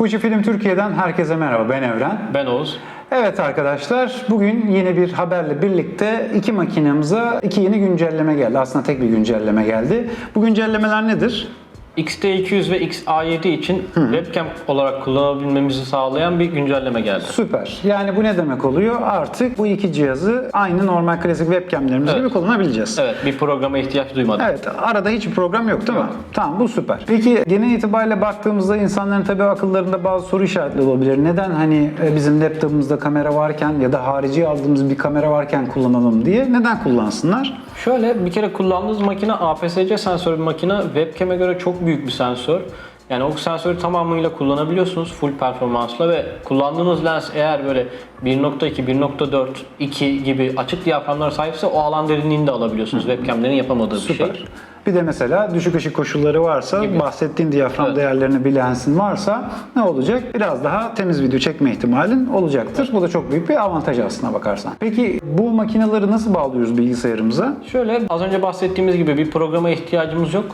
Fujifilm Türkiye'den herkese merhaba. Ben Evren. Ben Oğuz. Evet arkadaşlar, bugün yeni bir haberle birlikte iki makinemize iki yeni güncelleme geldi. Aslında tek bir güncelleme geldi. Bu güncellemeler nedir? XT200 ve XA7 için webcam olarak kullanabilmemizi sağlayan bir güncelleme geldi. Süper. Yani bu ne demek oluyor? Artık bu iki cihazı aynı normal klasik webcamlerimiz Evet. gibi kullanabileceğiz. Evet, bir programa ihtiyaç duymadık. Evet, arada hiçbir program yok değil mi? Tamam, bu süper. Peki genel itibariyle baktığımızda insanların tabii akıllarında bazı soru işaretleri olabilir. Neden hani e, bizim laptopumuzda kamera varken ya da harici aldığımız bir kamera varken kullanalım diye neden kullansınlar? Şöyle bir kere kullandığınız makine APS-C sensörü bir makine. Webcam'e göre çok büyük bir sensör. Yani o sensörü tamamıyla kullanabiliyorsunuz full performansla ve kullandığınız lens eğer böyle 1.2, 1.4, 2 gibi açık diyaframlara sahipse o alan derinliğini de alabiliyorsunuz. Webcam'lerin yapamadığı bir Süper. şey. Bir de mesela düşük ışık koşulları varsa, Gibi. bahsettiğin diyafram Evet. değerlerini bir lensin varsa ne olacak? Biraz daha temiz video çekme ihtimalin olacaktır. Bu da çok büyük bir avantaj aslına bakarsan. Peki bu makineleri nasıl bağlıyoruz bilgisayarımıza? Şöyle az önce bahsettiğimiz gibi bir programa ihtiyacımız yok.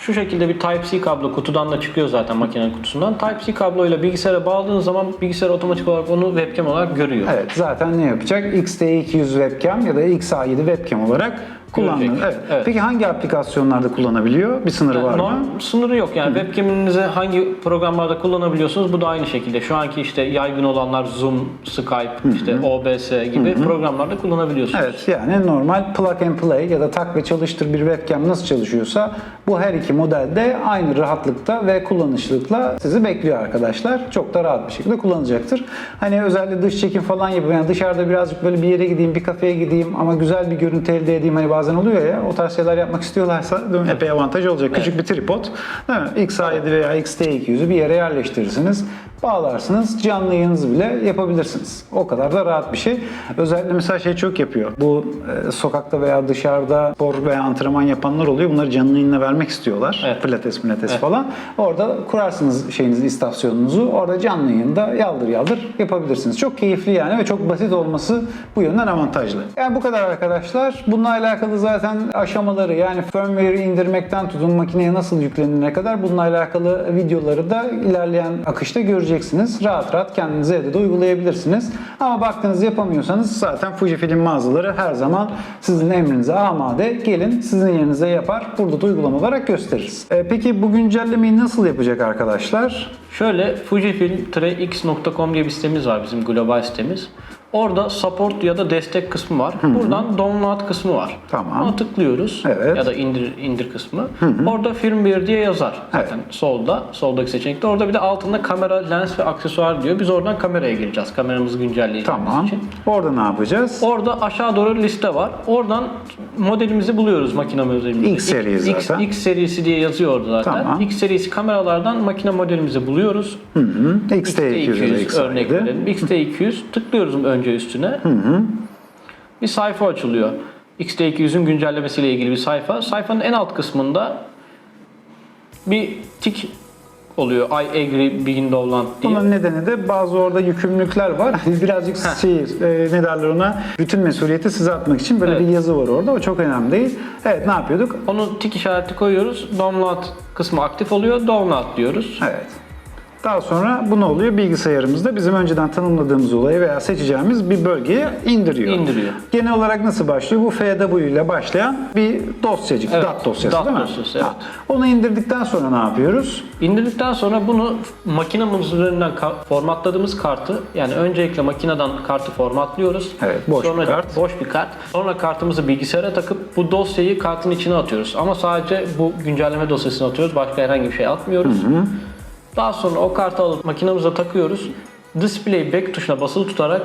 Şu şekilde bir Type-C kablo kutudan da çıkıyor zaten makinenin kutusundan. Type-C kabloyla bilgisayara bağladığınız zaman bilgisayar otomatik olarak onu webcam olarak görüyor. Evet zaten ne yapacak? XT200 webcam ya da XA7 webcam olarak kullanılır. Görecek. Evet. Evet. Peki hangi aplikasyonlarda kullanabiliyor? Bir sınırı var mı? Norm- sınırı yok yani webcam'inizi hangi programlarda kullanabiliyorsunuz bu da aynı şekilde. Şu anki işte yaygın olanlar Zoom, Skype, işte OBS gibi programlarda kullanabiliyorsunuz. Evet yani normal plug and play ya da tak ve çalıştır bir webcam nasıl çalışıyorsa bu her iki modelde aynı rahatlıkta ve kullanışlılıkla sizi bekliyor arkadaşlar. Çok da rahat bir şekilde kullanacaktır. Hani özellikle dış çekim falan yapıp yani dışarıda birazcık böyle bir yere gideyim, bir kafeye gideyim ama güzel bir görüntü elde edeyim hani bazen oluyor ya o tarz şeyler yapmak istiyorlarsa değil mi? epey avantaj olacak. Küçük bir tripod değil mi? XA7 veya XT200'ü bir yere yerleştirirsiniz. Bağlarsınız, canlı yayınınızı bile yapabilirsiniz. O kadar da rahat bir şey. Özellikle mesela şey çok yapıyor. Bu e, sokakta veya dışarıda spor veya antrenman yapanlar oluyor. Bunları canlı yayınla vermek istiyorlar. Evet. Pilates, pilates Evet. falan. Orada kurarsınız şeyinizi, istasyonunuzu. Orada canlı yayında yaldır yaldır yapabilirsiniz. Çok keyifli yani ve çok basit olması bu yönden avantajlı. Yani bu kadar arkadaşlar. Bununla alakalı zaten aşamaları yani firmware'i indirmekten tutun makineye nasıl yüklenene kadar bununla alakalı videoları da ilerleyen akışta göreceksiniz. Rahat rahat kendinize evde de uygulayabilirsiniz. Ama baktınız yapamıyorsanız zaten Fujifilm mağazaları her zaman sizin emrinize amade. Gelin sizin yerinize yapar. Burada da uygulama olarak gösteririz. E, peki bu güncellemeyi nasıl yapacak arkadaşlar? Şöyle fujifilm-x.com diye bir sitemiz var bizim global sitemiz. Orada support ya da destek kısmı var. Buradan download kısmı var. Tamam. Ona tıklıyoruz. Evet. Ya da indir indir kısmı. Orada firmware diye yazar. Zaten solda, soldaki seçenekte. Orada bir de altında kamera, lens ve aksesuar diyor. Biz oradan kameraya gireceğiz. Kameramızı güncelleyeceğimiz Tamam. için. Orada ne yapacağız? Orada aşağı doğru liste var. Oradan modelimizi buluyoruz makine modelimizi. X seri X, zaten. X serisi diye yazıyor orada zaten. Tamam. X serisi kameralardan makine modelimizi buluyoruz. Hı hı. XT200 ya da XT200 örnek XA7. verelim. XT200 tıklıyoruz önce üstüne. Bir sayfa açılıyor. XT200'ün güncellemesiyle ilgili bir sayfa. Sayfanın en alt kısmında bir tik oluyor. I agree begin download diye. Bunun nedeni de bazı orada yükümlülükler var. Birazcık şey, e, ne derler ona, bütün mesuliyeti size atmak için böyle Evet. bir yazı var orada. O çok önemli değil. Evet ne yapıyorduk? Onu tik işareti koyuyoruz. Download kısmı aktif oluyor. Download diyoruz. Evet. Daha sonra bu ne oluyor? Bilgisayarımızda bizim önceden tanımladığımız olayı veya seçeceğimiz bir bölgeye indiriyor. İndiriyor. Genel olarak nasıl başlıyor? Bu FW ile başlayan bir dosyacık, Evet, DAT dosyası DAT değil mi? dosyası, evet. Onu indirdikten sonra ne yapıyoruz? İndirdikten sonra bunu makinamız üzerinden ka- formatladığımız kartı yani öncelikle makineden kartı formatlıyoruz. Evet, boş sonra bir kart. Boş bir kart. Sonra kartımızı bilgisayara takıp bu dosyayı kartın içine atıyoruz. Ama sadece bu güncelleme dosyasını atıyoruz. Başka herhangi bir şey atmıyoruz. Daha sonra o kartı alıp makinamıza takıyoruz. Display back tuşuna basılı tutarak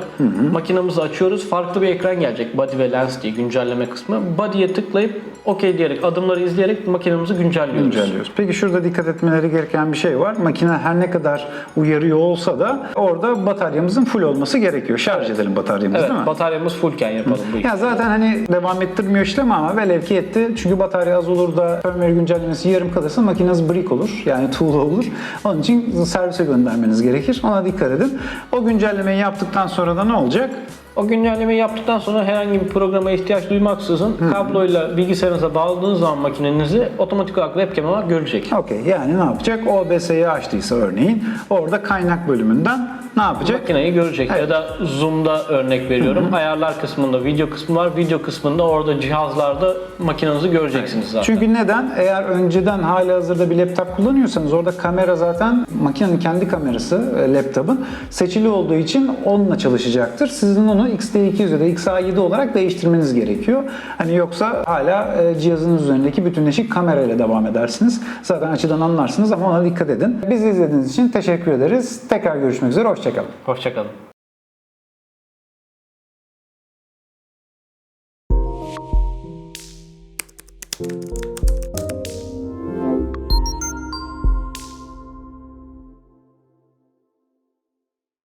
makinamızı açıyoruz. Farklı bir ekran gelecek. Body ve lens diye güncelleme kısmı. Body'ye tıklayıp OK diyerek adımları izleyerek makinamızı güncelliyoruz. güncelliyoruz. Peki şurada dikkat etmeleri gereken bir şey var. Makine her ne kadar uyarıyor olsa da orada bataryamızın full olması gerekiyor. Şarj edelim bataryamızı Evet, değil mi? bataryamız fullken yapalım bu işi. Ya zaten hani devam ettirmiyor işlemi ama velev ki etti. Çünkü batarya az olur da firmware güncellemesi yarım kalırsa makineniz brick olur. Yani tuğla olur. Onun için servise göndermeniz gerekir. Ona dikkat edin. O güncellemeyi yaptıktan sonra da ne olacak? O güncellemeyi yaptıktan sonra herhangi bir programa ihtiyaç duymaksızın kabloyla bilgisayarınıza bağladığınız zaman makinenizi otomatik olarak webcam olarak görecek. Okey yani ne yapacak? OBS'yi açtıysa örneğin orada kaynak bölümünden ne yapacak? Makineyi görecek Evet. ya da Zoom'da örnek veriyorum. Ayarlar kısmında video kısmı var. Video kısmında orada cihazlarda makinenizi göreceksiniz zaten. Çünkü neden? Eğer önceden hali hazırda bir laptop kullanıyorsanız orada kamera zaten makinenin kendi kamerası e, laptopun seçili olduğu için onunla çalışacaktır. Sizin onu XT200 ya da XA7 olarak değiştirmeniz gerekiyor. Hani yoksa hala e, cihazınız üzerindeki bütünleşik kamerayla devam edersiniz. Zaten açıdan anlarsınız ama ona dikkat edin. Bizi izlediğiniz için teşekkür ederiz. Tekrar görüşmek üzere. Hoşçakalın. Hoşçakalın. Thank